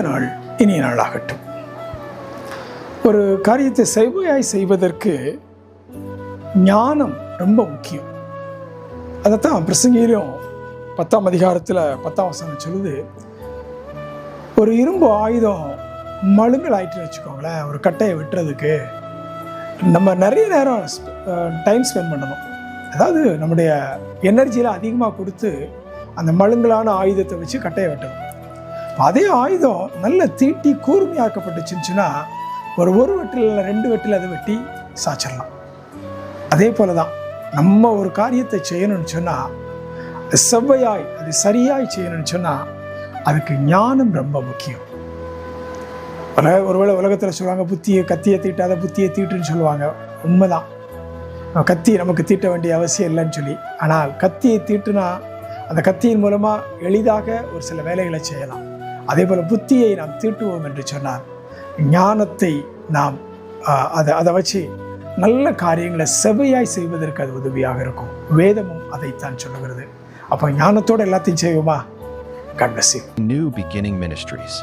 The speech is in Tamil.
இந்த நாள் இனிய நாளாகட்டும். ஒரு காரியத்தை செவ்வையாய் செய்வதற்கு ஞானம் ரொம்ப முக்கியம். அதைத்தான் பிரசங்கிலும் பத்தாம் அதிகாரத்தில் பத்தாம் வசனம் சொல்லுது. ஒரு இரும்பு ஆயுதம் மழுங்கல் ஆயிட்டுன்னு வச்சுக்கோங்களேன் ஒரு கட்டையை வெட்டுறதுக்கு நம்ம நிறைய நேரம் டைம் ஸ்பெண்ட் பண்ணணும். அதாவது நம்முடைய எனர்ஜியில் அதிகமாக கொடுத்து அந்த மழுங்கலான ஆயுதத்தை வச்சு கட்டையை வெட்டணும். அதே ஆயுதம் நல்ல தீட்டி கூர்மையாக்கப்பட்டுச்சுன்னா ஒரு ஒரு வெட்டில் இல்லை ரெண்டு வெட்டில் அதை வெட்டி சாச்சிடலாம். அதே போல தான் நம்ம ஒரு காரியத்தை செய்யணும்னு சொன்னால் செவ்வையாய் அது சரியாய் செய்யணும்னு சொன்னால் அதுக்கு ஞானம் ரொம்ப முக்கியம். பல ஒருவேளை உலகத்தில் சொல்லுவாங்க புத்தியை கத்தியை தீட்டாத புத்தியை தீட்டுன்னு சொல்லுவாங்க. உண்மைதான். கத்தி நமக்கு தீட்ட வேண்டிய அவசியம் இல்லைன்னு சொல்லி ஆனால் கத்தியை தீட்டுனா அந்த கத்தியின் மூலமாக எளிதாக ஒரு சில வேலைகளை செய்யலாம். அதே போல் புத்தியை நாம் தீட்டுவோம் என்று சொன்னால் ஞானத்தை நாம் அதை அதை வச்சு நல்ல காரியங்களை செவையாய் செய்வதற்கு அது உதவியாக இருக்கும். வேதமும் அதைத்தான் சொல்லுகிறது. அப்போ ஞானத்தோடு எல்லாத்தையும் செய்வோமா? Cut new beginning ministries